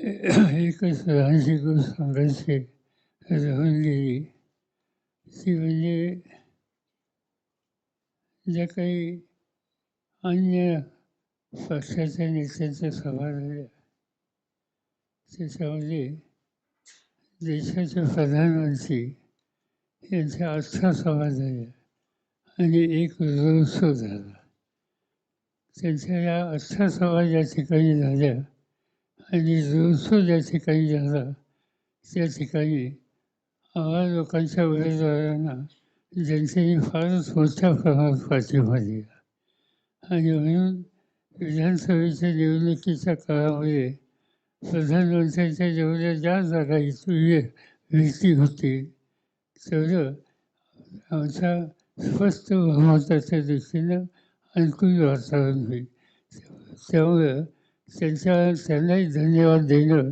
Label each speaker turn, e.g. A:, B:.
A: एकच लहानशी गोष्ट सांगायची राहून गेली ती म्हणजे ज्या काही अन्य पक्षाच्या नेत्यांच्या सभा झाल्या त्याच्यामध्ये देशाचे प्रधानमंत्री यांच्या अठरा सभा झाल्या आणि एक रोड शो झाला त्यांच्या या अठरा सभा ज्या ठिकाणी झाल्या आणि रोड ज्या ठिकाणी झालं त्या ठिकाणी आम्हा लोकांच्या उमेदवारांना जनतेने फारच मोठ्या प्रमाणात पाठिंबा दिला आणि म्हणून विधानसभेच्या निवडणुकीच्या काळामध्ये प्रधानमंत्र्यांच्या जेवढ्या ज्या जागा इथून व्यक्ती होती तेवढं आमच्या स्पष्ट बहुमताच्या दृष्टीनं अनुकूल वातावरण होईल. त्यामुळं त्यांच्या त्यांनाही धन्यवाद देणं